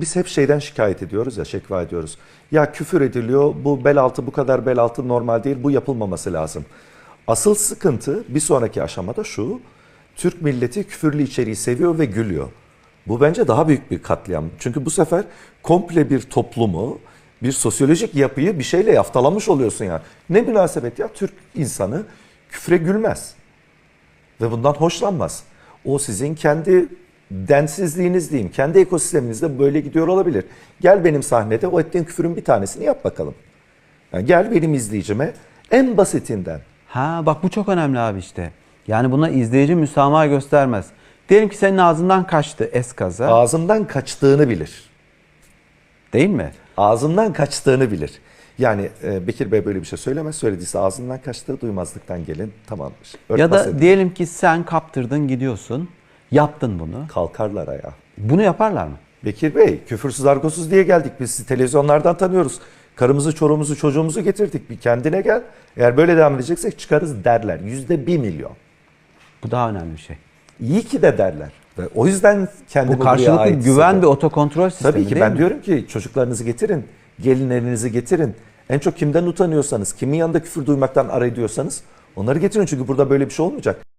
biz hep şeyden şikayet ediyoruz ya, şekva ediyoruz. Ya küfür ediliyor, bu bel altı bu kadar bel altı normal değil, bu yapılmaması lazım. Asıl sıkıntı bir sonraki aşamada şu, Türk milleti küfürlü içeriği seviyor ve gülüyor. Bu bence daha büyük bir katliam. Çünkü bu sefer komple bir toplumu, bir sosyolojik yapıyı bir şeyle yaftalamış oluyorsun yani. Ne münasebet ya Türk insanı küfre gülmez ve bundan hoşlanmaz. O sizin kendi densizliğiniz diyeyim, kendi ekosisteminizde böyle gidiyor olabilir. Gel benim sahnede o ettiğin küfürün bir tanesini yap bakalım. Yani gel benim izleyicime en basitinden. Ha bak bu çok önemli abi işte. Yani buna izleyici müsamaha göstermez. Diyelim ki senin ağzından kaçtı eskaza. Ağzımdan kaçtığını bilir. Değil mi? Ağzımdan kaçtığını bilir. Yani e, Bekir Bey böyle bir şey söylemez. Söylediyse ağzından kaçtığı duymazlıktan gelin tamamdır. ya Örtbas da edin. diyelim ki sen kaptırdın gidiyorsun. Yaptın bunu. kalkarlar ayağa. Bunu yaparlar mı? Bekir Bey, küfürsüz argosuz diye geldik. Biz sizi televizyonlardan tanıyoruz. Karımızı, çorumuzu, çocuğumuzu getirdik. Bir kendine gel. Eğer böyle devam edeceksek çıkarız derler. Yüzde bir milyon. Bu daha önemli bir şey. İyi ki de derler. Ve o yüzden kendimi Bu karşılıklı güven ve otokontrol sistemi Tabii ki ben mi? diyorum ki çocuklarınızı getirin, gelinlerinizi getirin. En çok kimden utanıyorsanız, kimin yanında küfür duymaktan ar ediyorsanız onları getirin çünkü burada böyle bir şey olmayacak.